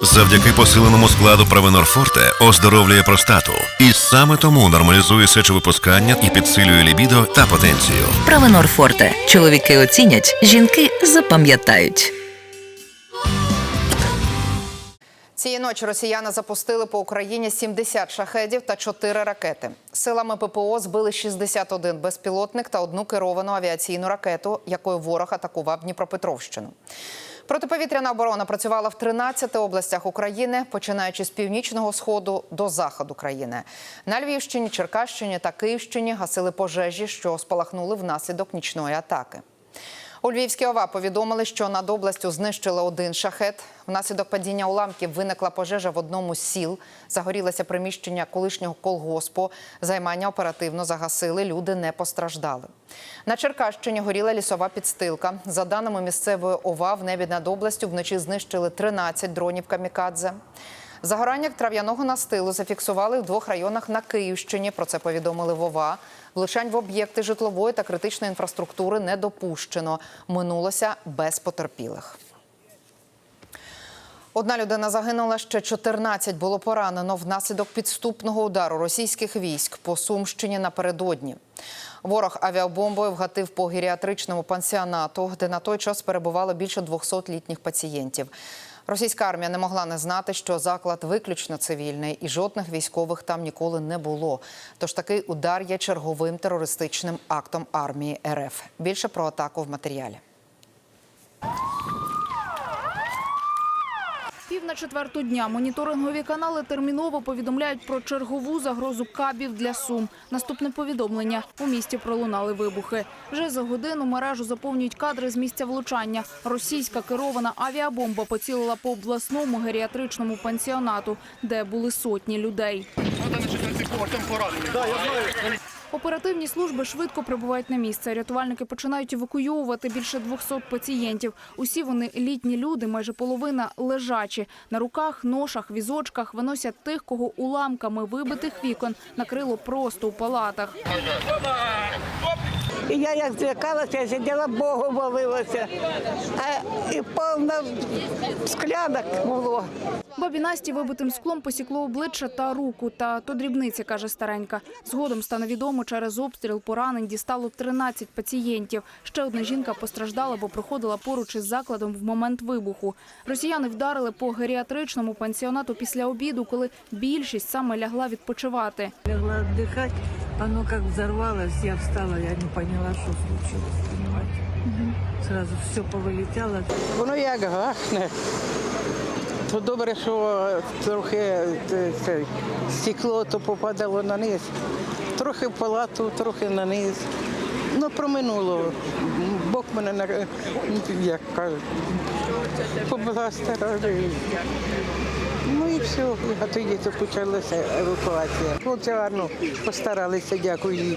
Завдяки посиленому складу Провенор Форте оздоровлює простату. І саме тому нормалізує сечовипускання і підсилює лібідо та потенцію. Правенор Форте. Чоловіки оцінять, жінки запам'ятають. Цієї ночі росіяни запустили по Україні 70 шахедів та 4 ракети. Силами ППО збили 61 безпілотник та одну керовану авіаційну ракету, якою ворог атакував Дніпропетровщину. Протиповітряна оборона працювала в 13 областях України, починаючи з північного сходу до заходу країни. На Львівщині, Черкащині та Київщині гасили пожежі, що спалахнули внаслідок нічної атаки. У Львівській ОВА повідомили, що над областю знищили один шахет. Внаслідок падіння уламків виникла пожежа в одному з сіл. Загорілося приміщення колишнього колгоспу. Займання оперативно загасили. Люди не постраждали. На Черкащині горіла лісова підстилка. За даними місцевої ОВА, в небі над областю вночі знищили 13 дронів камікадзе. Загорання трав'яного настилу зафіксували в двох районах на Київщині. Про це повідомили ВОВА. Влучань в об'єкти житлової та критичної інфраструктури не допущено. Минулося без потерпілих. Одна людина загинула, ще 14 було поранено внаслідок підступного удару російських військ по Сумщині напередодні. Ворог авіабомбою вгатив по геріатричному пансіонату, де на той час перебувало більше 200 літніх пацієнтів. Російська армія не могла не знати, що заклад виключно цивільний і жодних військових там ніколи не було. Тож такий удар є черговим терористичним актом армії РФ. Більше про атаку в матеріалі. Пів на четверту дня моніторингові канали терміново повідомляють про чергову загрозу кабів для Сум. Наступне повідомлення. У місті пролунали вибухи. Вже за годину мережу заповнюють кадри з місця влучання. Російська керована авіабомба поцілила по обласному геріатричному пансіонату, де були сотні людей. Оперативні служби швидко прибувають на місце. Рятувальники починають евакуювати більше 200 пацієнтів. Усі вони літні люди, майже половина лежачі. На руках, ношах, візочках виносять тих, кого уламками вибитих вікон накрило просто у палатах. Я як злякалася, я сиділа, Богу молилася. І повно склянок було. Бабі Насті вибитим склом посікло обличчя та руку. Та то дрібниці, каже старенька. Згодом стане відомо, через обстріл поранень дістало 13 пацієнтів. Ще одна жінка постраждала, бо проходила поруч із закладом в момент вибуху. Росіяни вдарили по геріатричному пансіонату після обіду, коли більшість саме лягла відпочивати. Легла отдыхать, оно как взорвалось, я встала, я не поняла, что случилось, понимаете. Сразу все повылетело. Воно як гахне. То добре, що трохи е, це, стекло то попадало на низ. Трохи в палату, трохи на низ. Ну, проминуло. Бог мене як кажуть, поблагостарав. Ну і все, а тоді то почалася евакуація. Хлопці гарно постаралися, дякую їм.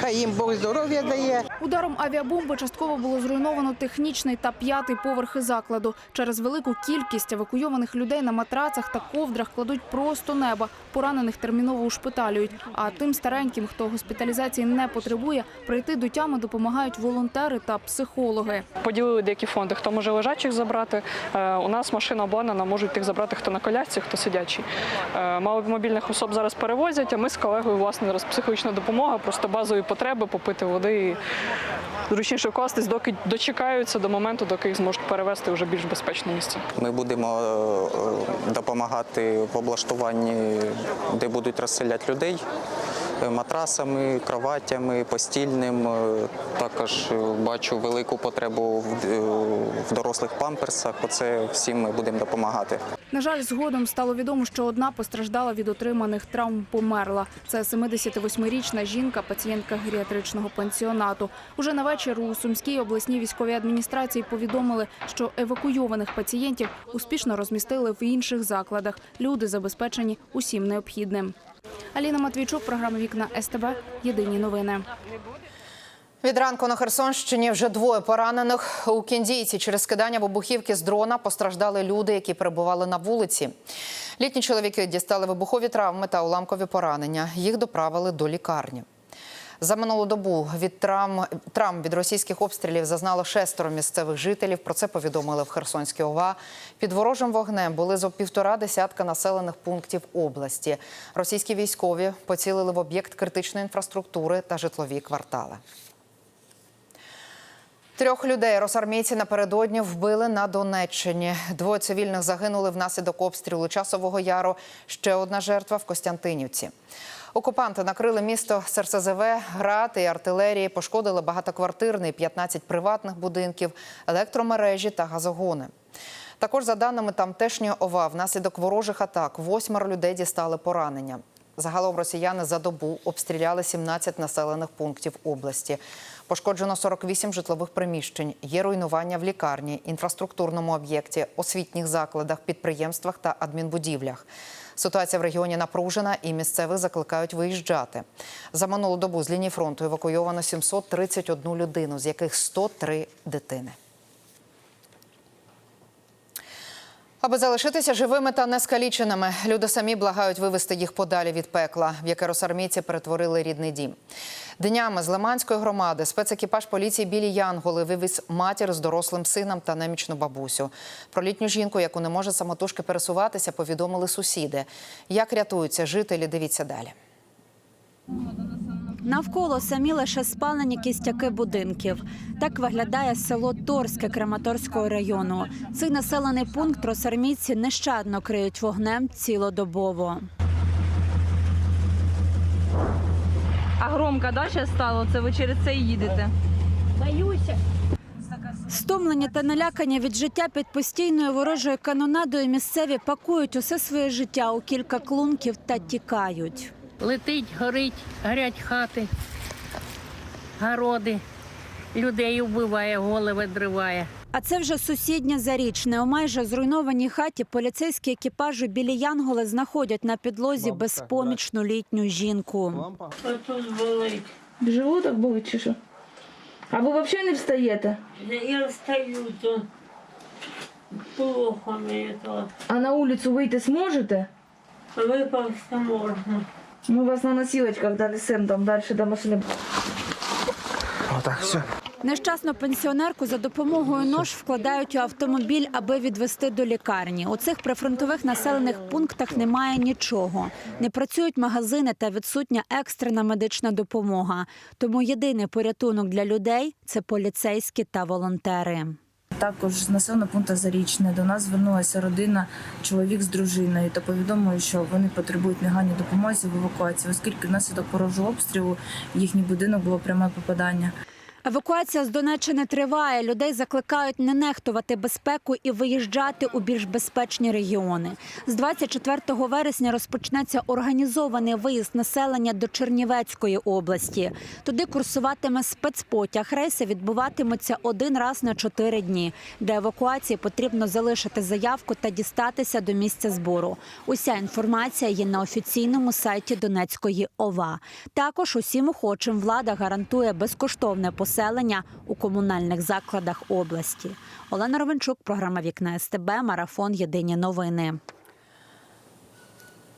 Хай їм Бог здоров'я дає. Ударом авіабомби частково було зруйновано технічний та п'ятий поверхи закладу. Через велику кількість евакуйованих людей на матрацах та ковдрах кладуть просто неба. Поранених терміново ушпиталюють. А тим стареньким, хто госпіталізації не потребує, прийти до тями допомагають волонтери та психологи. Поділили деякі фонди, хто може лежачих забрати. Е, У нас машина обладнана, можуть тих забрати хто на колясці, хто сидячий. Е, Маломобільних особ зараз перевозять, а ми з колегою, власне, зараз психологічна допомога, просто базові потреби, попити води і зручніше вкластись, доки дочекаються до моменту, доки їх зможуть перевезти вже більш безпечне місце. Ми будемо е, допомагати в облаштуванні, де будуть розселяти людей. Е, Матрасами, кроватями, постільним. Е, Також е, бачу велику потребу в, дорослих памперсах. Оце всім ми будемо допомагати. На жаль, згодом стало відомо, що одна постраждала від отриманих травм, померла. Це 78-річна жінка, пацієнтка геріатричного пансіонату. Уже на вечір у Сумській обласній військовій адміністрації повідомили, що евакуйованих пацієнтів успішно розмістили в інших закладах. Люди забезпечені усім необхідним. Аліна Матвійчук, програма Вікна СТБ. Єдині новини. Від ранку на Херсонщині вже двоє поранених. У Кіндійці через скидання вибухівки з дрона постраждали люди, які перебували на вулиці. Літні чоловіки дістали вибухові травми та уламкові поранення. Їх доправили до лікарні. За минулу добу від травм, травм від російських обстрілів зазнало шестеро місцевих жителів. Про це повідомили в Херсонській ОВА. Під ворожим вогнем були зо півтора десятка населених пунктів області. Російські військові поцілили в об'єкт критичної інфраструктури та житлові квартали. Трьох людей росармійці напередодні вбили на Донеччині. Двоє цивільних загинули внаслідок обстрілу часового яру. Ще одна жертва в Костянтинівці. Окупанти накрили місто СРСЗВ, град і артилерії, пошкодили багатоквартирний, 15 приватних будинків, електромережі та газогони. Також, за даними тамтешньої ОВА, внаслідок ворожих атак восьмеро людей дістали поранення. Загалом росіяни за добу обстріляли 17 населених пунктів області. Пошкоджено 48 житлових приміщень. Є руйнування в лікарні, інфраструктурному об'єкті, освітніх закладах, підприємствах та адмінбудівлях. Ситуація в регіоні напружена і місцевих закликають виїжджати. За минулу добу з лінії фронту евакуйовано 731 людину, з яких 103 дитини. Аби залишитися живими та нескаліченими, люди самі благають вивести їх подалі від пекла, в яке росармійці перетворили рідний дім. Днями з Лиманської громади спецекіпаж поліції білі Янголи вивіз матір з дорослим сином та немічну бабусю. Про літню жінку, яку не може самотужки пересуватися, повідомили сусіди. Як рятуються жителі, дивіться далі. Навколо самі лише спалені кістяки будинків. Так виглядає село Торське Краматорського району. Цей населений пункт росармійці нещадно криють вогнем цілодобово. А громко да, ще стало? Це ви через це і їдете? Стомлені та налякані від життя під постійною ворожою канонадою місцеві пакують усе своє життя у кілька клунків та тікають. Летить, горить, горять хати, городи, людей вбиває, голови дриває. А це вже сусіднє зарічне. У майже зруйнованій хаті поліцейські екіпажі білі Янголи знаходять на підлозі безпомічну літню жінку. Тут болить. Животок болить чи що? А ви взагалі не встаєте? Я встаю, то плохо мені то. А на вулицю вийти зможете? Випався можна. Ми вас на носілочках донесемо там далі до машини. Нещасну пенсіонерку за допомогою нож вкладають у автомобіль, аби відвести до лікарні. У цих прифронтових населених пунктах немає нічого. Не працюють магазини та відсутня екстрена медична допомога. Тому єдиний порятунок для людей це поліцейські та волонтери. Також з населеного пункту Зарічне до нас звернулася родина, чоловік з дружиною та повідомили, що вони потребують негайної допомоги в евакуації, оскільки внаслідок ворожого обстрілу їхній будинок було пряме попадання. Евакуація з Донеччини триває. Людей закликають не нехтувати безпеку і виїжджати у більш безпечні регіони. З 24 вересня розпочнеться організований виїзд населення до Чернівецької області. Туди курсуватиме спецпотяг. Рейси відбуватимуться один раз на чотири дні. Для евакуації потрібно залишити заявку та дістатися до місця збору. Уся інформація є на офіційному сайті Донецької ОВА. Також усім охочим влада гарантує безкоштовне поселення у комунальних закладах області. Олена Ровенчук, програма Вікна СТБ, марафон Єдині новини.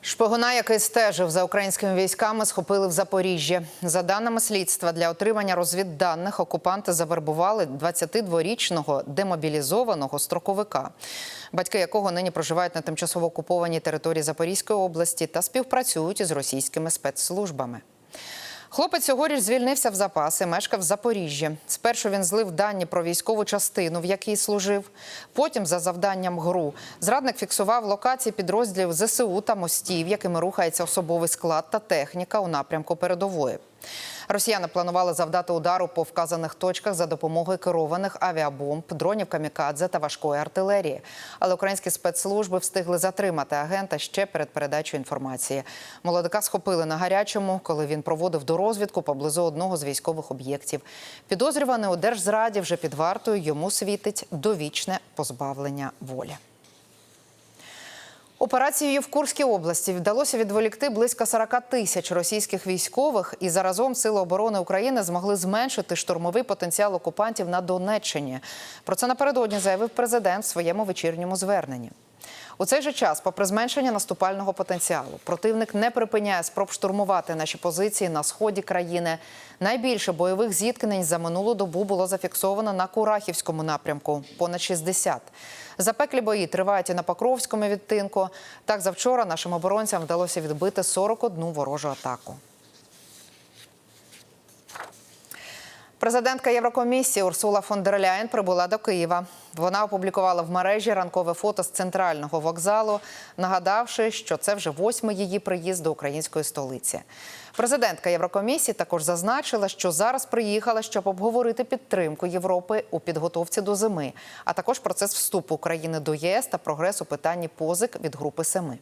Шпигуна, який стежив за українськими військами, схопили в Запоріжжі. За даними слідства, для отримання розвідданих окупанти завербували 22-річного демобілізованого строковика, батьки якого нині проживають на тимчасово окупованій території Запорізької області та співпрацюють із російськими спецслужбами. Хлопець цьогоріч звільнився в запаси, мешкав в Запоріжжі. Спершу він злив дані про військову частину, в якій служив. Потім, за завданням ГРУ, зрадник фіксував локації підрозділів ЗСУ та мостів, якими рухається особовий склад та техніка у напрямку передової. Росіяни планували завдати удару по вказаних точках за допомогою керованих авіабомб, дронів камікадзе та важкої артилерії. Але українські спецслужби встигли затримати агента ще перед передачею інформації. Молодика схопили на гарячому, коли він проводив дорозвідку поблизу одного з військових об'єктів. Підозрюваний у держзраді вже під вартою йому світить довічне позбавлення волі. Операцією в Курській області вдалося відволікти близько 40 тисяч російських військових, і заразом Сили оборони України змогли зменшити штурмовий потенціал окупантів на Донеччині. Про це напередодні заявив президент в своєму вечірньому зверненні. У цей же час, попри зменшення наступального потенціалу, противник не припиняє спроб штурмувати наші позиції на сході країни. Найбільше бойових зіткнень за минулу добу було зафіксовано на Курахівському напрямку понад 60. Запеклі бої тривають і на Покровському відтинку. Так завчора нашим оборонцям вдалося відбити 41 ворожу атаку. Президентка Єврокомісії Урсула фон дер Ляєн прибула до Києва. Вона опублікувала в мережі ранкове фото з центрального вокзалу, нагадавши, що це вже восьмий її приїзд до української столиці. Президентка Єврокомісії також зазначила, що зараз приїхала, щоб обговорити підтримку Європи у підготовці до зими, а також процес вступу України до ЄС та прогрес у питанні позик від групи семи.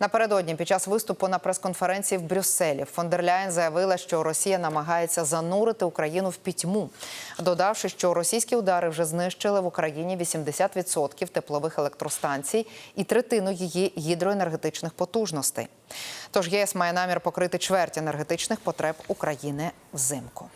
Напередодні під час виступу на прес-конференції в Брюсселі фон дер Ляєн заявила, що Росія намагається занурити Україну в пітьму, додавши, що російські удари вже знищили в Україні 80% теплових електростанцій і третину її гідроенергетичних потужностей. Тож ЄС має намір покрити чверть енергетичних потреб України взимку.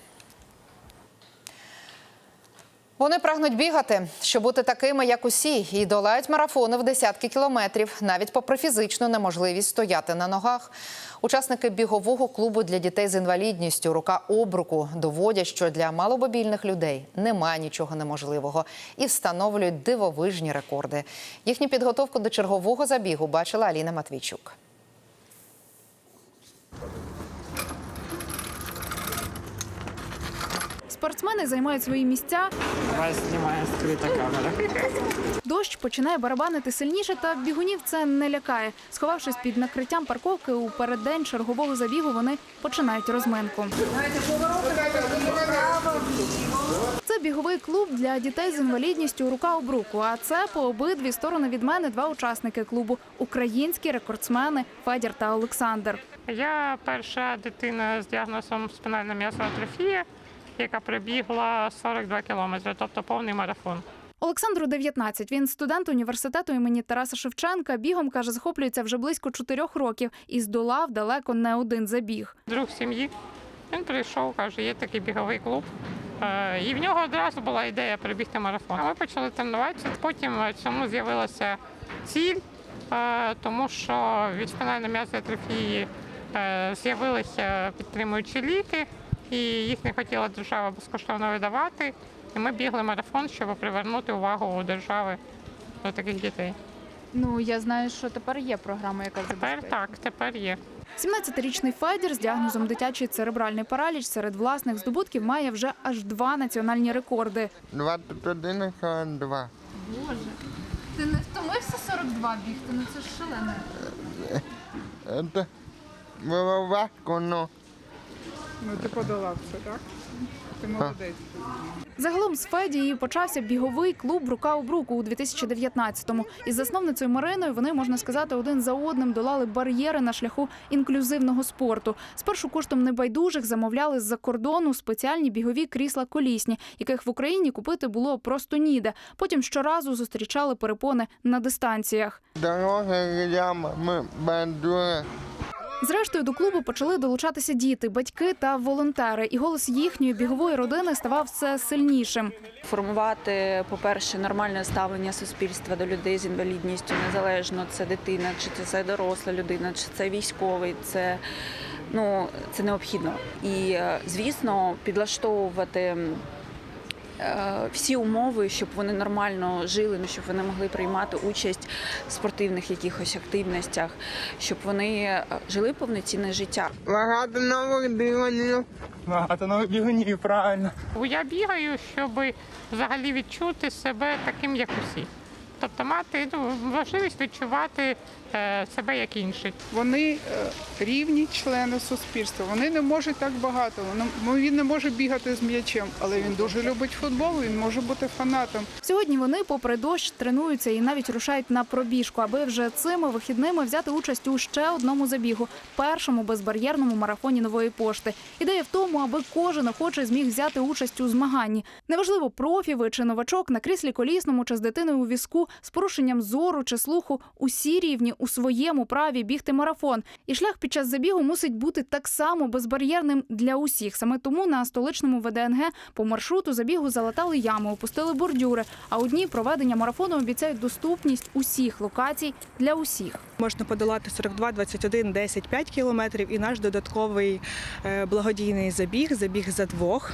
Вони прагнуть бігати, щоб бути такими, як усі, і долають марафони в десятки кілометрів, навіть попри фізичну неможливість стояти на ногах. Учасники бігового клубу для дітей з інвалідністю рука об руку доводять, що для маломобільних людей немає нічого неможливого і встановлюють дивовижні рекорди. Їхню підготовку до чергового забігу бачила Аліна Матвійчук. Спортсмени займають свої місця. Вас знімає скрита камера. Дощ починає барабанити сильніше, та бігунів це не лякає. Сховавшись під накриттям парковки у переддень чергового забігу, вони починають розминку. Це біговий клуб для дітей з інвалідністю рука об руку. А це по обидві сторони від мене два учасники клубу українські рекордсмени Федір та Олександр. Я перша дитина з діагнозом спинальна м'язова атрофія, яка прибігла 42 кілометри, тобто повний марафон. Олександру 19. Він студент університету імені Тараса Шевченка. Бігом каже, захоплюється вже близько чотирьох років і здолав далеко не один забіг. Друг сім'ї. Він прийшов, каже, є такий біговий клуб. Е, І в нього одразу була ідея перебігти марафон. А Ми почали тренуватися. Потім цьому з'явилася ціль, е, тому що від спинальної м'язової атрофії е, з'явилися підтримуючі ліки, і їх не хотіла держава безкоштовно видавати. І ми бігли марафон, щоб привернути увагу у держави до таких дітей. Ну я знаю, що тепер є програма, яка Тепер так, тепер є. 17-річний Федір з діагнозом дитячий церебральний параліч серед власних здобутків має вже аж два національні рекорди. 21 42. Ти не втомився 42 бігти? Ну це ж шалене. Це було важко, но Ну ти подолав це, так? Ти молодець. Загалом з Федії почався біговий клуб рука об руку у 2019-му. Із засновницею Мариною вони можна сказати один за одним долали бар'єри на шляху інклюзивного спорту. Спершу коштом небайдужих замовляли з-за кордону спеціальні бігові крісла колісні, яких в Україні купити було просто ніде. Потім щоразу зустрічали перепони на дистанціях. дороги ями бандури. Зрештою до клубу почали долучатися діти, батьки та волонтери, і голос їхньої бігової родини ставав все сильнішим. Формувати, по-перше, нормальне ставлення суспільства до людей з інвалідністю, незалежно це дитина, чи це доросла людина, чи це військовий. Це ну це необхідно. І е, звісно, підлаштовувати. Е, Всі умови, щоб вони нормально жили, ну щоб вони могли приймати участь в спортивних якихось активностях, щоб вони е, жили повноцінне життя. Багато нових диванів. Багато нових бігунів, правильно. Я бігаю, щоб взагалі відчути себе таким, як усі. Тобто мати ну, можливість відчувати себе як інший. Вони е, рівні члени суспільства. Вони не можуть так багато. Ну, Він не може бігати з м'ячем, але він дуже любить футбол. Він може бути фанатом. Сьогодні вони, попри дощ, тренуються і навіть рушають на пробіжку, аби вже цими вихідними взяти участь у ще одному забігу першому безбар'єрному марафоні нової пошти. Ідея в тому, аби кожен охочий зміг взяти участь у змаганні. Неважливо, профі ви чи новачок на кріслі колісному чи з дитиною у візку. з порушенням зору чи слуху усі рівні у своєму праві бігти марафон. І шлях під час забігу мусить бути так само безбар'єрним для усіх. Саме тому на столичному ВДНГ по маршруту забігу залатали ями, опустили бордюри. А у дні проведення марафону обіцяють доступність усіх локацій для усіх. Можна подолати 42, 21, 10, 5 кілометрів і наш додатковий е, благодійний забіг, забіг за двох.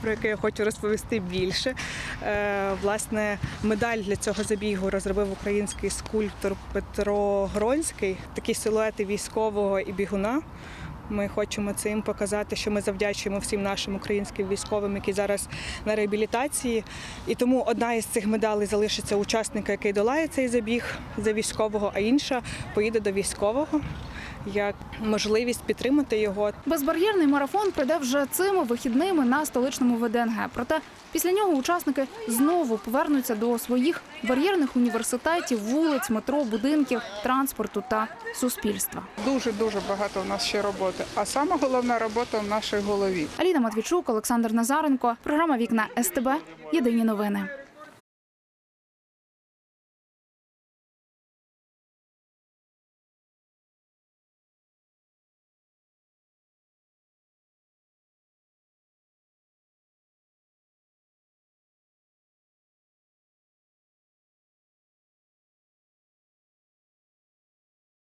Про який я хочу розповісти більше. Е, Власне, медаль для цього забігу розробив український скульптор Петро Гронський. Такі силуети військового і бігуна. Ми хочемо цим показати, що ми завдячуємо всім нашим українським військовим, які зараз на реабілітації. І тому одна із цих медалей залишиться учасника, який долає цей забіг за військового, а інша поїде до військового як можливість підтримати його. Безбар'єрний марафон прийде вже цими вихідними на столичному ВДНГ. Проте після нього учасники знову повернуться до своїх бар'єрних університетів, вулиць, метро, будинків, транспорту та суспільства. Дуже дуже багато в нас ще роботи. А саме головна робота в нашій голові. Аліна Матвійчук, Олександр Назаренко. Програма Вікна СТБ. Єдині новини.